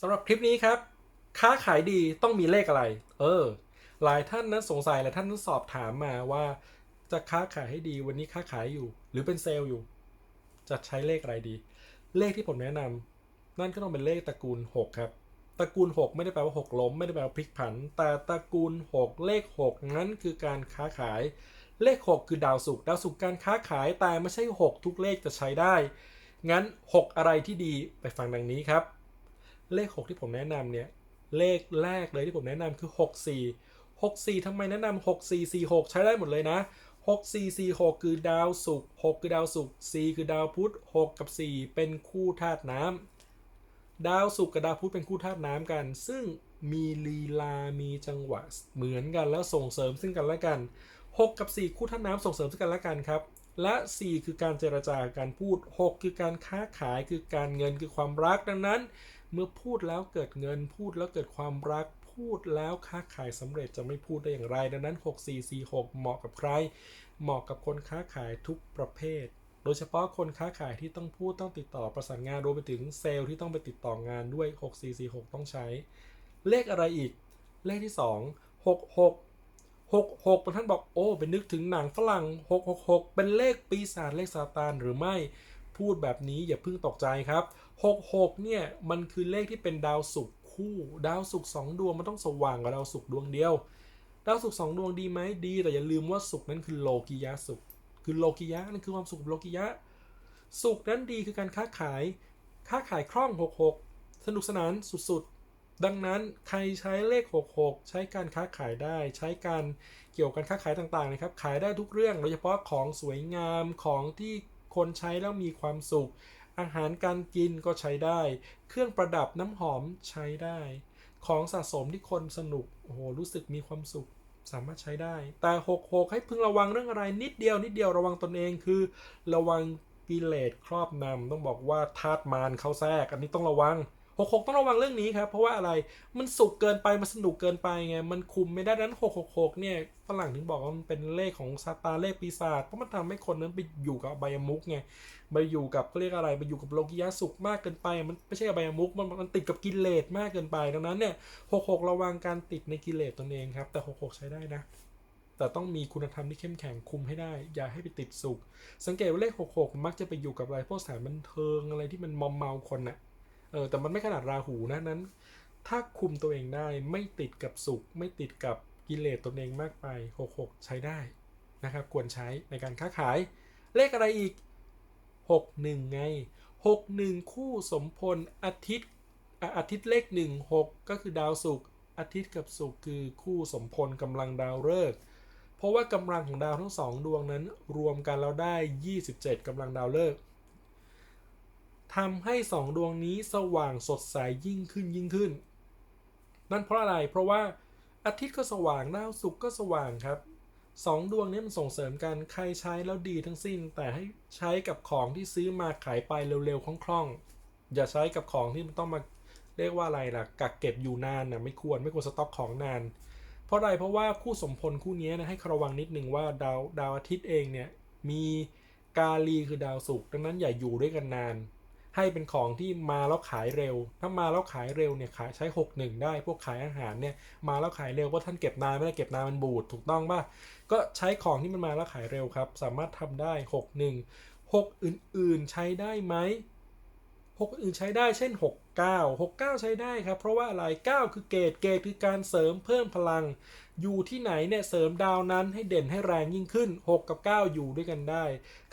สำหรับคลิปนี้ครับ ค้าขายดีต้องมีเลขอะไร เออ หลายท่านนั้นสงสัยหลายท่านนั้นสอบถามมาว่าจะค้าขายให้ดีวันนี้ค้าขายอยู่ หรือเป็นเซลล์อยู่ จะใช้เลขอะไรดี เลขที่ผมแนะนำนั่นก็ต้องเป็นเลขตระกูล 6 ครับตระกูล 6 ไม่ได้แปลว่า 6 ล้ม ไม่ได้แปลว่าพลิกผัน แต่ตระกูล 6 เลข 6 นั้นคือการค้าขาย เลข 6 คือดาวศุกดาวศุกการค้าขายแต่ไม่ใช่ 6 ทุกเลขจะใช้ได้ งั้น 6 อะไรที่ดีไปฟังดังนี้ครับ เลข 6 ที่ผมแนะนำเนี่ยเลขแรกเลยที่ผมแนะนำคือ 64 64ทำไมแนะนำ6446 ใช้ได้หมดเลยนะ 6446 คือดาวศุกร์6คือดาวศุกร์4คือดาวพุธ6 กับ 4 เป็นคู่ธาตุน้ำดาวศุกร์กับดาวพุธเป็นคู่ธาตุน้ำกัน ซึ่งมีลีลา มีจังหวะเหมือนกันแล้วส่งเสริมซึ่งกันและกัน 6 กับ 4 คู่ธาตุน้ำส่งเสริมซึ่งกันและกันครับ และ 4 คือการเจรจาการพูด 6 คือการค้าขายคือการเงินคือความรักดังนั้น เมื่อพูดแล้วเกิดเงินพูดแล้วเกิดความรักพูดแล้วค้าขายสำเร็จจะไม่พูดได้อย่างไร ดังนั้น 6446 เหมาะกับใคร เหมาะกับคนค้าขายทุกประเภท โดยเฉพาะคนค้าขายที่ต้องพูดต้องติดต่อประสานงานรวมไปถึงเซลล์ที่ต้องไปติดต่องานด้วย 6446 ต้องใช้ เลขอะไรอีก เลขที่ 2 66 66ท่านบอกโอ้เป็นนึกถึงหนังฝรั่ง 666 เป็นเลขปีศาจเลขซาตานหรือไม่ พูดแบบนี้อย่าเพิ่งตกใจครับ 66 เนี่ย มันคือเลขที่เป็นดาวศุกร์คู่ ดาวศุกร์สองดวงมันต้องสว่างกว่าดาวศุกร์ดวงเดียว ดาวศุกร์สองดวงดีไหมดี แต่อย่าลืมว่าศุกร์นั้นคือโลกิยะศุกร์คือโลกิยะนั่นคือความสุขโลกิยะศุกร์นั้นดีคือการค้าขาย ค้าขายคล่อง 66 สนุกสนานสุดๆ ดังนั้นใครใช้เลข 66 ใช้การค้าขายได้ ใช้การเกี่ยวกับการค้าขายต่างๆนะครับ ขายได้ทุกเรื่อง โดยเฉพาะของสวยงาม ของที่ คนใช้แล้วมีความสุข อาหารการกินก็ใช้ได้ เครื่องประดับน้ำหอมใช้ได้ ของสะสมที่คนสนุก โอ้โห รู้สึกมีความสุขสามารถใช้ได้ แต่ 66 ให้พึงระวังเรื่องอะไรนิดเดียวนิดเดียวระวังตนเองคือ ระวังกิเลสครอบนำต้องบอกว่าธาตุมารเข้าแทรก อันนี้ต้องระวัง 66ต้องระวังเรื่องนี้ครับ เพราะว่าอะไรมันสุกเกินไปมันสนุกเกินไปไงมันคุมไม่ได้ดังนั้น666เนี่ยฝรั่งถึงบอกว่ามันเป็นเลขของซาตานเลขปีศาจเพราะมันทำให้คนนั้นไปอยู่กับอบายมุกไงไปอยู่กับเขาเรียกอะไรไปอยู่กับโลกิยะสุขมากเกินไป มันไม่ใช่อบายมุกมันมันติดกับกิเลสมากเกินไปดังนั้นเนี่ย66ระวังการติดในกิเลสตนเองครับแต่66ใช้ได้นะแต่ต้องมีคุณธรรมที่เข้มแข็งคุมให้ได้ อย่าให้ไปติดสุข สังเกตว่าเลข 66 มักจะไปอยู่กับอะไรพวกสถานบันเทิงอะไรที่มันมอมเมาคนน่ะ เออแต่มันไม่ขนาดราหูนะนั้น ถ้าคุมตัวเองได้ไม่ติดกับสุข ไม่ติดกับกิเลสตนเองมากไป 66 ใช้ได้นะครับ ควรใช้ในการค้าขาย เลขอะไรอีก 61 ไง 61 คู่สมพลอาทิตย์อาทิตย์เลข 1 6 ก็คือดาวศุกร์อาทิตย์กับศุกร์คือคู่สมพลกำลังดาวฤกษ์เพราะว่ากำลังของดาวทั้งสองดวงนั้นรวมกันแล้วได้ 27กำลังดาวฤกษ์ ทำให้สองดวงนี้สว่างสดใสยิ่งขึ้นยิ่งขึ้น นั่นเพราะอะไร เพราะว่าอาทิตย์ก็สว่างดาวศุกร์ก็สว่างครับสองดวงนี้มันส่งเสริมกันใครใช้แล้วดีทั้งสิ้น แต่ให้ใช้กับของที่ซื้อมาขายไปเร็วๆคล่องๆอย่าใช้กับของที่มันต้องมาเรียกว่าอะไรล่ะกักเก็บอยู่นานนะไม่ควรไม่ควรสต็อกของนาน เพราะอะไรเพราะว่าคู่สมพลคู่นี้นะให้ระวังนิดนึงว่าดาวดาวอาทิตย์เองเนี่ยมีกาลีคือดาวศุกร์ดังนั้นอย่าอยู่ด้วยกันนาน ให้เป็นของที่มาแล้วขายเร็ว ถ้ามาแล้วขายเร็วเนี่ยขายใช้ 6 1 ได้ พวกขายอาหารเนี่ยมาแล้วขายเร็วเพราะท่านเก็บนานไม่ได้เก็บนานมันบูดถูกต้องป่ะ ก็ใช้ของที่มันมาแล้วขายเร็วครับ สามารถทำได้ 6 1 6 อื่นๆใช้ได้ไหม 6 อื่นใช้ได้เช่น 69 69 ใช้ได้ครับ เพราะว่าอะไร 9 คือเกตเกตคือการเสริมเพิ่มพลัง อยู่ที่ไหนเนี่ยเสริมดาวนั้นให้เด่นให้แรงยิ่งขึ้น 6 กับ 9 อยู่ด้วยกันได้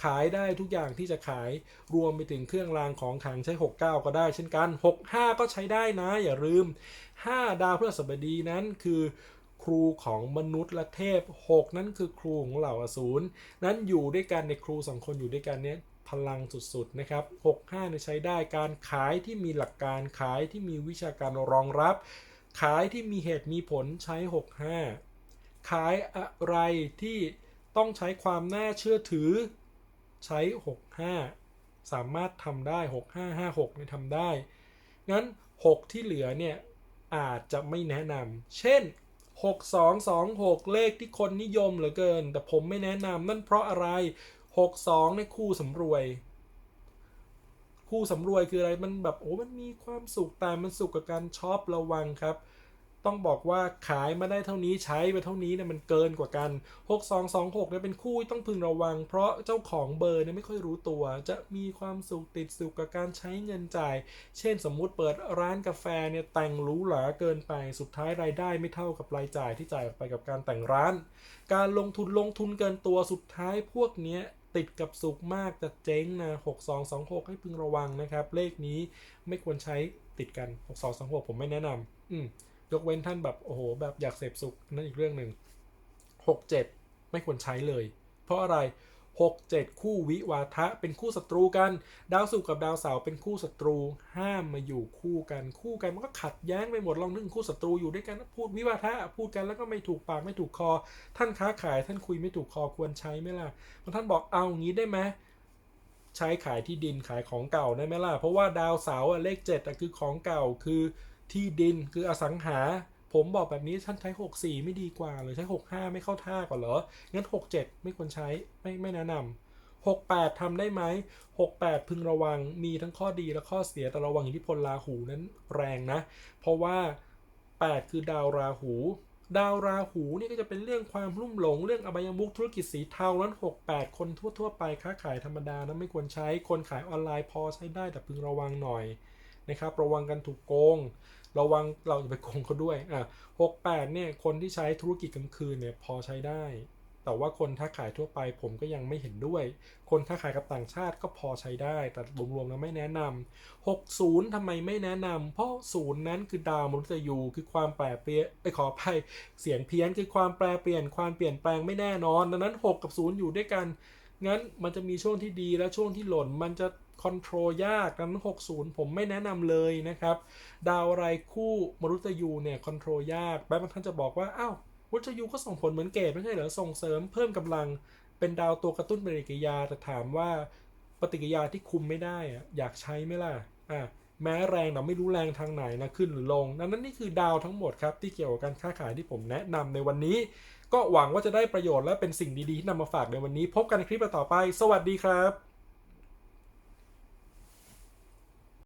ขายได้ทุกอย่างที่จะขายรวมไปถึงเครื่องรางของขังใช้ 69 ก็ได้เช่นกัน 65 ก็ใช้ได้นะอย่าลืม 5 ดาวพฤหัสบดีนั้นคือ ครูของมนุษย์และเทพ 6 นั่นคือครูของเหล่าอสูรนั้นอยู่ด้วยกันในครูสองคนอยู่ด้วยกันเนี้ยพลังสุดๆนะครับ 65เนี่ยใช้ได้การขายที่มีหลักการขายที่มีวิชาการรองรับ ขายที่มีเหตุมีผลใช้ 65 ขายอะไรที่ต้องใช้ความน่าเชื่อถือใช้ 65 สามารถทำได้ 6556เนี่ยทำได้ งั้น 6 ที่เหลือเนี่ยอาจจะไม่แนะนำ เช่น 6226 เลขที่คนนิยมเหลือเกิน แต่ผมไม่แนะนำนั่นเพราะอะไร 62ในคู่สำรวย คู่สำรวยคืออะไรมันแบบโอ้มันมีความสุขแต่มันสุขกับการช็อประวังครับ ต้องบอกว่าขายมาได้เท่านี้ใช้ไปเท่านี้เนี่ยมันเกินกว่ากัน 6226เนี่ยเป็นคู่ที่ต้องพึงระวัง เพราะเจ้าของเบอร์เนี่ยไม่ค่อยรู้ตัว จะมีความสุขติดสุขกับการใช้เงินจ่าย เช่นสมมุติเปิดร้านกาแฟเนี่ยแต่งหรูหราเกินไปสุดท้ายรายได้ไม่เท่ากับรายจ่ายที่จ่ายออกไปกับการแต่งร้าน การลงทุนลงทุนเกินตัวสุดท้ายพวกเนี้ยติดกับสุขมากจะเจ๊งนะ 6226 ให้พึงระวังนะครับ เลขนี้ไม่ควรใช้ติดกัน 6226 ผมไม่แนะนำอืม ยกเว้นท่านแบบโอ้โหแบบอยากเสพสุขนั่นอีกเรื่องหนึ่งหกเจ็ดไม่ควรใช้เลย เพราะอะไรหกเจ็ดคู่วิวาทะเป็นคู่ศัตรูกัน ดาวศุกร์กับดาวเสาร์เป็นคู่ศัตรู ห้ามมาอยู่คู่กันคู่กันมันก็ขัดแย้งไปหมดลองนึกคู่ศัตรูอยู่ด้วยกันพูดวิวาทะพูดกันแล้วก็ไม่ถูกปากไม่ถูกคอ ท่านค้าขายท่านคุยไม่ถูกคอควรใช้ไหมล่ะบางท่านบอกเอางี้ได้ไหมใช้ขายที่ดินขายของเก่าได้ไหมล่ะเพราะว่าดาวเสาร์เลขเจ็ดคือของเก่าคือ ที่ดินคืออสังหา ผมบอกแบบนี้ท่านใช้ 64 ไม่ดีกว่าหรือใช้ 65 ไม่เข้าท่ากว่าเหรอ งั้น 67 ไม่ควรใช้ไม่ไม่แนะนำ68ทำได้ไหม 68 พึงระวัง มีทั้งข้อดีและข้อเสีย แต่ระวังอิทธิพลราหูนั้นแรงนะ เพราะว่า 8 คือดาวราหู ดาวราหูนี่ก็จะเป็นเรื่องความลุ่มหลง เรื่องอบายมุกธุรกิจสีเทานั้น68 คนทั่ว ๆ ไปค้าขายธรรมดานะไม่ควรใช้ คนขายออนไลน์พอใช้ได้แต่พึงระวังหน่อยนะครับ ระวังกันถูกโกง ระวังเราอย่าไปโกงเขาด้วยอะ68เนี่ยคนที่ใช้ธุรกิจกลางคืนเนี่ยพอใช้ได้ แต่ว่าคนค้าขายทั่วไปผมก็ยังไม่เห็นด้วย คนค้าขายกับต่างชาติก็พอใช้ได้ แต่รวมๆแล้วไม่แนะนำ60ทำไมไม่แนะนำเพราะศูนย์นั้นคือดาวมนุษย์ยูคือความแปรเปลี่ยนไปขออภัยเสียงเพี้ยนคือความแปรเปลี่ยนความเปลี่ยนแปลงไม่แน่นอน ดังนั้น 6 กับ 0 อยู่ด้วยกันงั้นมันจะมีช่วงที่ดีและช่วงที่หล่นมันจะ คอนโทรลยากดังนั้น 60 ผมไม่แนะนำเลยนะครับ ดาวอะไรคู่มนุษย์ยูเนี่ยคอนโทรลยากบางท่านจะบอกว่า อ้าวมนุษย์ยูก็ส่งผลเหมือนเกตไม่ใช่เหรอ ส่งเสริมเพิ่มกำลังเป็นดาวตัวกระตุ้นปฏิกิริยาแต่ถามว่าปฏิกิริยาที่คุมไม่ได้อะอยากใช้ไหมล่ะอะแม้แรงแต่ไม่รู้แรงทางไหนนะขึ้นหรือลง ดังนั้นนี่คือดาวทั้งหมดครับ ที่เกี่ยวกับการค้าขายที่ผมแนะนำในวันนี้ ก็หวังว่าจะได้ประโยชน์และเป็นสิ่งดีๆที่นำมาฝากในวันนี้ พบกันในคลิปต่อไป สวัสดีครับ